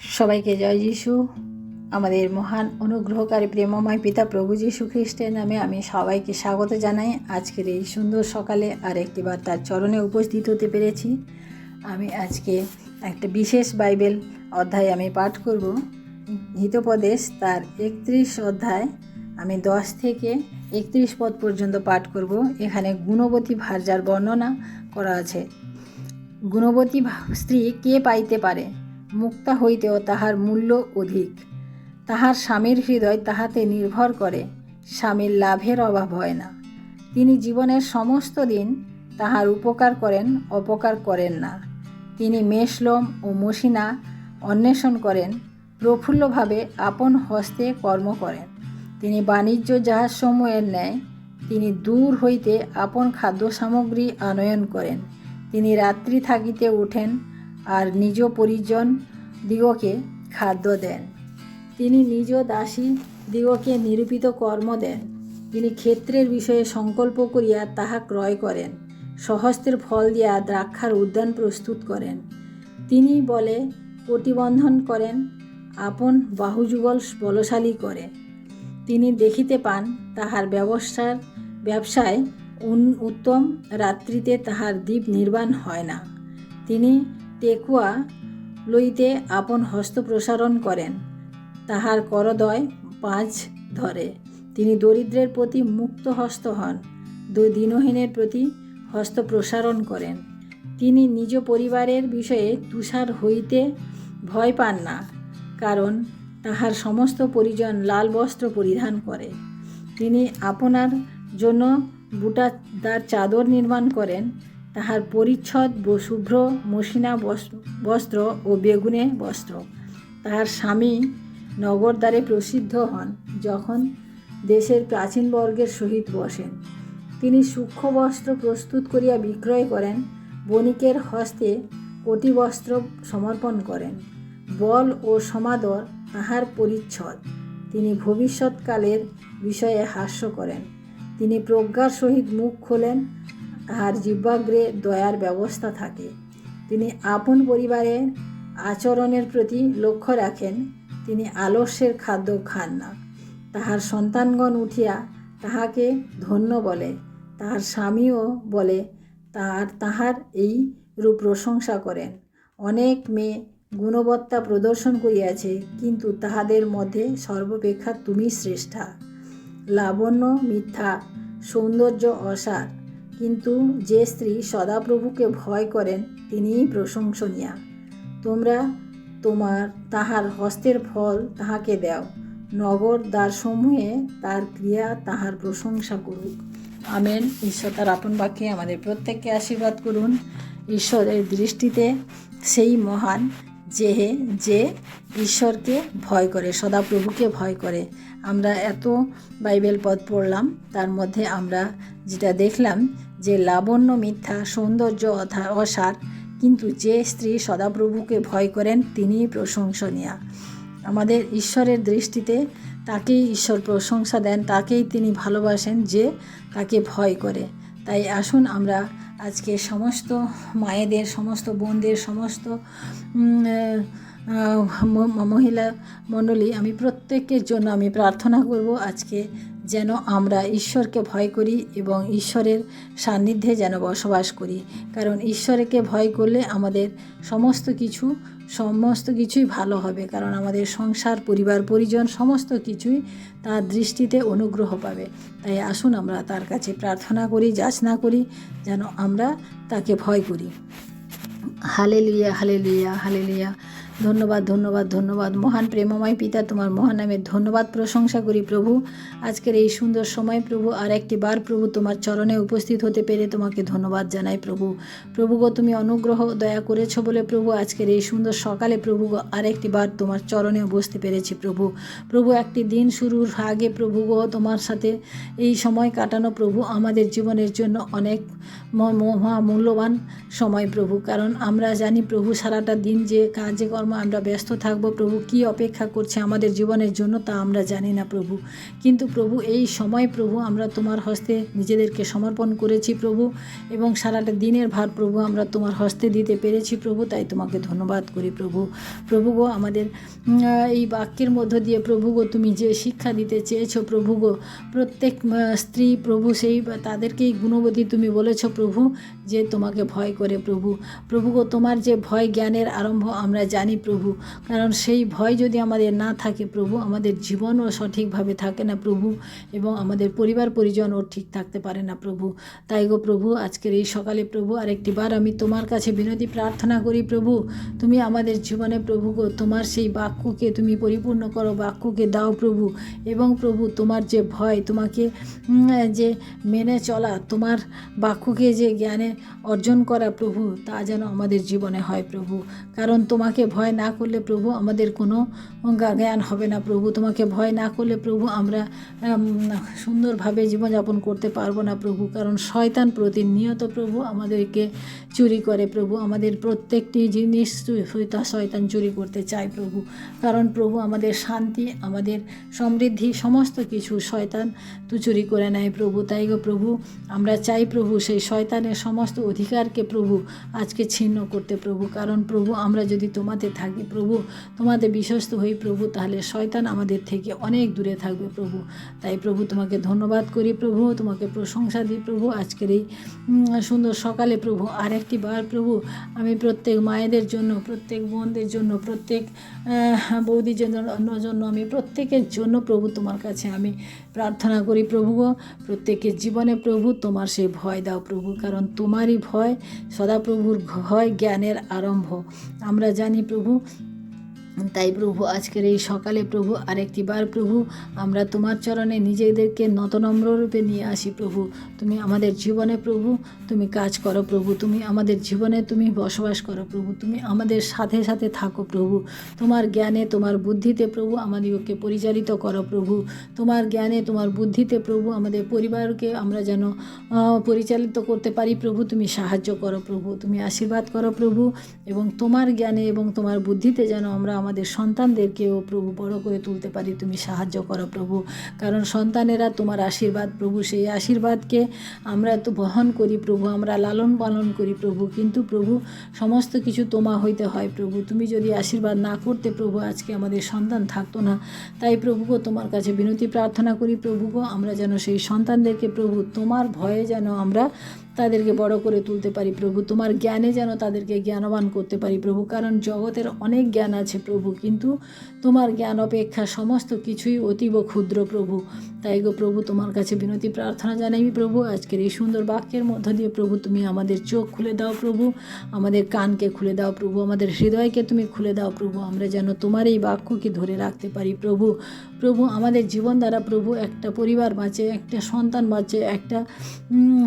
সবাইকে জয় যিশু। আমাদের মহান অনুগ্রহকারী প্রেমময় পিতা প্রভু যীশু খ্রিস্টের নামে আমি সবাইকে স্বাগত জানাই। আজকের এই সুন্দর সকালে আর একটিবার তার চরণে উপস্থিত হতে পেরেছি। আমি আজকে একটা বিশেষ বাইবেল অধ্যায় আমি পাঠ করব। হিতোপদেশ তার একত্রিশ অধ্যায় আমি দশ থেকে একত্রিশ পদ পর্যন্ত পাঠ করব। এখানে গুণবতী ভার্যার বর্ণনা করা আছে। গুণবতী স্ত্রী কে পাইতে পারে? মুক্তা হইতেও তাহার মূল্য অধিক। তাহার স্বামীর হৃদয় তাহাতে নির্ভর করে, স্বামীর লাভের অভাব হয় না। তিনি জীবনের সমস্ত দিন তাহার উপকার করেন, অপকার করেন না। তিনি মেষলোম ও মসিনা অন্বেষণ করেন, প্রফুল্লভাবে আপন হস্তে কর্ম করেন। তিনি বাণিজ্য জাহাজসমূহের ন্যায়, তিনি দূর হইতে আপন খাদ্য সামগ্রী আনয়ন করেন। তিনি রাত্রি থাকিতে ওঠেন আর নিজ পরিজন দিগকে খাদ্য দেন। তিনি নিজ দাসী দিগকে নিরূপিত কর্ম দেন। তিনি ক্ষেত্রের বিষয়ে সংকল্প করিয়া তাহা ক্রয় করেন, সহস্তের ফল দিয়া দ্রাক্ষার উদ্যান প্রস্তুত করেন। তিনি বলে, প্রতিবন্ধন করেন, আপন বাহুযুগল বলশালী করে। তিনি দেখিতে পান, তাহার ব্যবসার ব্যবসায় উত্তম রাত্রিতে তাহার দ্বীপ নির্বাণ হয় না। তিনি টেকুয়া লইতে আপন হস্ত প্রসারণ করেন। তাহার করদয় পাঁচ ধরে। তিনি দরিদ্রের প্রতি মুক্ত হস্ত হন। দিনহীনের প্রতি হস্ত প্রসারণ করেন। তিনি নিজ পরিবারের বিষয়ে তুষার হইতে ভয় পান না, কারণ তাহার সমস্ত পরিজন লাল বস্ত্র পরিধান করে। তিনি আপনার জন্য বুটাদার চাদর নির্মাণ করেন। তাহার পরিচ্ছদ শুভ্র মসিনা বস্ত্র ও বেগুনে বস্ত্র। তাহার স্বামী নগরদ্বারে প্রসিদ্ধ হন, যখন দেশের প্রাচীন বর্গের সহিত বসেন। তিনি সূক্ষ্ম বস্ত্র প্রস্তুত করিয়া বিক্রয় করেন, বণিকের হস্তে কোটি বস্ত্র সমর্পণ করেন। বল ও সমাদর তাহার পরিচ্ছদ। তিনি ভবিষ্যৎকালের বিষয়ে হাস্য করেন। তিনি প্রজ্ঞার সহিত মুখ খোলেন তাহার জিহ্বাগ্রে দয়ার ব্যবস্থা থাকে। তিনি আপন পরিবারের আচরণের প্রতি লক্ষ্য রাখেন, তিনি আলস্যের খাদ্য খান না। তাহার সন্তানগণ উঠিয়া তাহাকে ধন্য বলে, তাহার স্বামীও বলে তাহার তাহার এই রূপ প্রশংসা করেন। অনেক মেয়ে গুণবত্তা প্রদর্শন করিয়াছে, কিন্তু তাহাদের মধ্যে সর্বাপেক্ষা তুমি শ্রেষ্ঠা। লাবণ্য মিথ্যা, সৌন্দর্য অসার কিন্তু যে স্ত্রী সদাপ্রভুকে ভয় করেন, তিনিই প্রশংসনীয়া। তোমরা তোমার, তাহার হস্তের ফল তাহাকে দাও। নগর দ্বারসমূহে তার ক্রিয়া তাহার প্রশংসা করুক। আমেন। ঈশ্বর তার আপন বাক্যে আমাদের প্রত্যেককে আশীর্বাদ করুন। ঈশ্বরের দৃষ্টিতে সেই মহান যে যে ঈশ্বরকে ভয় করে, সদাপ্রভুকে ভয় করে। আমরা এত বাইবেল পদ পড়লাম, তার মধ্যে আমরা যেটা দেখলাম যে লাবণ্য মিথ্যা, সৌন্দর্য অসার, কিন্তু যে স্ত্রী সদাপ্রভুকে ভয় করেন, তিনিই প্রশংসনীয়া। আমাদের ঈশ্বরের দৃষ্টিতে তাকেই ঈশ্বর প্রশংসা দেন, তাকেই তিনি ভালোবাসেন যে তাকে ভয় করে। তাই আসুন আমরা আজকে সমস্ত মায়েদের, সমস্ত বোনদের, সমস্ত মহিলা মণ্ডলী, আমি প্রত্যেকের জন্য আমি প্রার্থনা করব আজকে যেন আমরা ঈশ্বরকে ভয় করি এবং ঈশ্বরের সান্নিধ্যে যেন বসবাস করি। কারণ ঈশ্বরকে ভয় করলে আমাদের সমস্ত কিছু, সমস্ত কিছুই ভালো হবে। কারণ আমাদের সংসার, পরিবার, পরিজন সমস্ত কিছুই তার দৃষ্টিতে অনুগ্রহ পাবে। তাই আসুন আমরা তার কাছে প্রার্থনা করি, যাচনা করি, যেন আমরা তাকে ভয় করি। হালে লিয়া হালে লিয়া হালে লিয়া ধন্যবাদ ধন্যবাদ ধন্যবাদ। মহান প্রেমময় পিতা, তোমার মহান নামে ধন্যবাদ প্রশংসা করি প্রভু। আজকের এই সুন্দর সময় প্রভু, আর একটি বার প্রভু তোমার চরণে উপস্থিত হতে পেরে তোমাকে ধন্যবাদ জানাই প্রভু। প্রভু গো, তুমি অনুগ্রহ, দয়া করেছ বলে প্রভু, আজকের এই সুন্দর সকালে প্রভু গো, আর একটি বার তোমার চরণে বসতে পেরেছি প্রভু। প্রভু, একটি দিন শুরুর আগে প্রভু গো, তোমার সাথে এই সময় কাটানো প্রভু, আমাদের জীবনের জন্য অনেক মহা, মূল্যবান সময় প্রভু। কারণ আমরা জানি প্রভু সারাটা দিন যে কাজে কর্ম আমরা ব্যস্ত থাকব প্রভু, কি অপেক্ষা করছে আমাদের জীবনের জন্য তা আমরা জানি না প্রভু। কিন্তু প্রভু, এই সময় প্রভু, আমরা তোমার হস্তে নিজেদেরকে সমর্পণ করেছি প্রভু এবং সারাটা দিনের ভার প্রভু, আমরা তোমার হস্তে দিতে পেরেছি প্রভু, তাই তোমাকে ধন্যবাদ করি প্রভু। প্রভু গো, আমাদের এই বাক্যের মধ্য দিয়ে প্রভু গো, তুমি যে শিক্ষা দিতে চেয়েছো প্রভু গো, প্রত্যেক স্ত্রী প্রভু সেই তাদেরকেই গুণবতী তুমি বলেছ প্রভু, যে তোমাকে ভয় করে প্রভু। প্রভু গো, তোমার যে ভয় জ্ঞানের আরম্ভ আমরা জানি প্রভু। কারণ সেই ভয় যদি আমাদের না থাকে প্রভু, আমাদের জীবনও সঠিকভাবে থাকে না প্রভু এবং আমাদের পরিবার পরিজনও ঠিক থাকতে পারে না প্রভু। তাই গো প্রভু, আজকের এই সকালে প্রভু, আরেকটি বার আমি তোমার কাছে বিনতি প্রার্থনা করি প্রভু। তুমি আমাদের জীবনে প্রভু গো, তোমার সেই বাক্যকে তুমি পরিপূর্ণ করো, বাক্যকে দাও প্রভু এবং প্রভু তোমার যে ভয়, তোমাকে যে মেনে চলা, তোমার বাক্যকে যে জ্ঞানে অর্জন করা প্রভু, তা যেন আমাদের জীবনে হয় প্রভু। কারণ তোমাকে ভয় না করলে প্রভু আমাদের কোনো জ্ঞান হবে না। প্রভু তোমাকে ভয় না করলে প্রভু আমরা সুন্দরভাবে জীবনযাপন করতে পারব না প্রভু। কারণ শয়তান প্রতিনিয়ত প্রভু আমাদেরকে চুরি করে প্রভু। আমাদের প্রত্যেকটি জিনিস শয়তা- শয়তান চুরি করতে চায় প্রভু। কারণ প্রভু আমাদের শান্তি, আমাদের সমৃদ্ধি, সমস্ত কিছু শয়তান তু চুরি করে নেয় প্রভু। তাই গো প্রভু, আমরা চাই প্রভু সেই শয়তানের সমস্ত অধিকারকে প্রভু আজকে ছিন্ন করতে প্রভু। কারণ প্রভু, আমরা যদি তোমাতে থাকি প্রভু। তোমাদের বিশ্বস্ত হই প্রভু, তাহলে শয়তান আমাদের থেকে অনেক দূরে থাকবে প্রভু। তাই প্রভু, তোমাকে ধন্যবাদ করি প্রভু, তোমাকে প্রশংসা দিই প্রভু। আজকের এই সুন্দর সকালে প্রভু, আরেকটি বার প্রভু, আমি প্রত্যেক মায়েদের জন্য, প্রত্যেক বোনদের জন্য, প্রত্যেক বৌদির জন্য আমি প্রত্যেকের জন্য প্রভু তোমার কাছে আমি প্রার্থনা করি, প্রভু প্রত্যেকের জীবনে প্রভু, তোমার সেই ভয় দাও প্রভু, কারণ তোমারই ভয় সদাপ্রভুর ভয় জ্ঞানের আরম্ভ। আমরা জানি প্রভু তাই প্রভু, আজকের এই সকালে প্রভু, আরেকটি বার প্রভু, আমরা তোমার চরণে নিজেদেরকে নতনম্র রূপে নিয়ে আসি প্রভু। তুমি আমাদের জীবনে প্রভু, তুমি কাজ করো প্রভু। তুমি আমাদের জীবনে তুমি বসবাস করো প্রভু। তুমি আমাদের সাথে সাথে থাকো প্রভু। তোমার জ্ঞানে, তোমার বুদ্ধিতে প্রভু আমাদেরকে পরিচালিত করো প্রভু। তোমার জ্ঞানে, তোমার বুদ্ধিতে প্রভু আমাদের পরিবারকে আমরা যেন পরিচালিত করতে পারি প্রভু। তুমি সাহায্য করো প্রভু। তুমি আশীর্বাদ করো প্রভু এবং তোমার জ্ঞানে এবং তোমার বুদ্ধিতে যেন আমরা আমাদের সন্তানদেরকেও প্রভু বড় করে তুলতে পারি, তুমি সাহায্য করো প্রভু। কারণ সন্তানেরা তোমার আশীর্বাদ প্রভু, সেই আশীর্বাদকে আমরা তো বহন করি প্রভু, আমরা লালন পালন করি প্রভু। কিন্তু প্রভু, সমস্ত কিছু তোমা হইতে হয় প্রভু। তুমি যদি আশীর্বাদ না করতে প্রভু, আজকে আমাদের সন্তান থাকতো না। তাই প্রভুগো, তোমার কাছে বিনতি প্রার্থনা করি প্রভুগো, আমরা যেন সেই সন্তানদেরকে প্রভু, তোমার ভয়ে যেন আমরা তাদেরকে বড় করে তুলতে পারি প্রভু। তোমার জ্ঞানে যেন তাদেরকে জ্ঞানবান করতে পারি প্রভু। কারণ জগতের অনেক জ্ঞান আছে প্রভু কিন্তু তোমার জ্ঞান অপেক্ষা সমস্ত কিছুই অতীব ক্ষুদ্র প্রভু। তাই গো প্রভু তোমার কাছে বিনতি প্রার্থনা জানাই প্রভু। আজকের এই সুন্দর বাক্যের মধ্য দিয়ে প্রভু তুমি আমাদের চোখ খুলে দাও প্রভু। আমাদের কানকে খুলে দাও প্রভু। আমাদের হৃদয়কে তুমি খুলে দাও প্রভু। আমরা যেন তোমার এই বাক্যকে ধরে রাখতে পারি প্রভু। প্রভু আমাদের জীবন দ্বারা প্রভু একটা পরিবার বাঁচে একটা সন্তান বাঁচে একটা উম,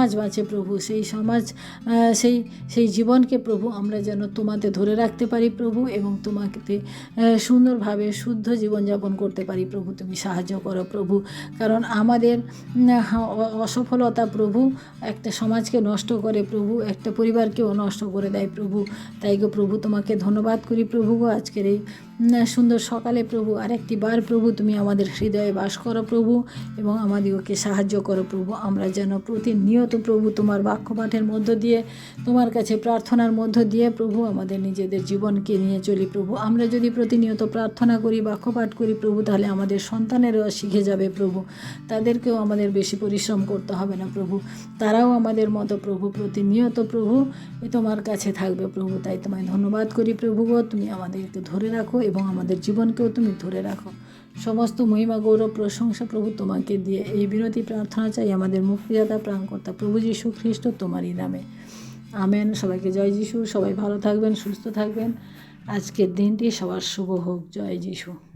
সমাজ বাঁচে প্রভু, সেই সমাজ সেই সেই জীবনকে প্রভু আমরা যেন তোমাতে ধরে রাখতে পারি প্রভু এবং তোমাকে সুন্দরভাবে শুদ্ধ জীবনযাপন করতে পারি প্রভু। তুমি সাহায্য করো প্রভু, কারণ আমাদের অসফলতা প্রভু একটা সমাজকে নষ্ট করে প্রভু, একটা পরিবারকেও নষ্ট করে দেয় প্রভু। তাই গো প্রভু, তোমাকে ধন্যবাদ করি প্রভু গো। আজকের এই সুন্দর সকালে প্রভু, আরেকটি বার প্রভু, তুমি আমাদের হৃদয়ে বাস করো প্রভু, এবং আমাদিগকে সাহায্য করো প্রভু। আমরা যেন প্রতিনিয়ত প্রভু, তোমার বাক্য পাঠের মধ্য দিয়ে, তোমার কাছে প্রার্থনার মধ্য দিয়ে প্রভু, আমাদের নিজেদের জীবনকে নিয়ে চলি প্রভু। আমরা যদি প্রতিনিয়ত প্রার্থনা করি বাক্য পাঠ করি প্রভু, তাহলে আমাদের সন্তানেরও শিখে যাবে প্রভু। তাদেরকেও আমাদের বেশি পরিশ্রম করতে হবে না প্রভু। তারাও আমাদের মতো প্রভু, প্রতিনিয়ত প্রভু তোমার কাছে থাকবে প্রভু। তাই তোমায় ধন্যবাদ করি প্রভু তুমি আমাদেরকে ধরে রাখো এবং আমাদের জীবনকেও তুমি ধরে রাখো। সমস্ত মহিমা, গৌরব, প্রশংসা প্রভু তোমাকে দিয়ে এই বিনতি প্রার্থনা চাই, আমাদের মুক্তিদাতা, প্রাণকর্তা প্রভু যীশু খ্রিস্ট তোমারই নামে। আমেন। সবাইকে জয় যিশু। সবাই ভালো থাকবেন, সুস্থ থাকবেন। আজকের দিনটি সবার শুভ হোক। জয় যিশু।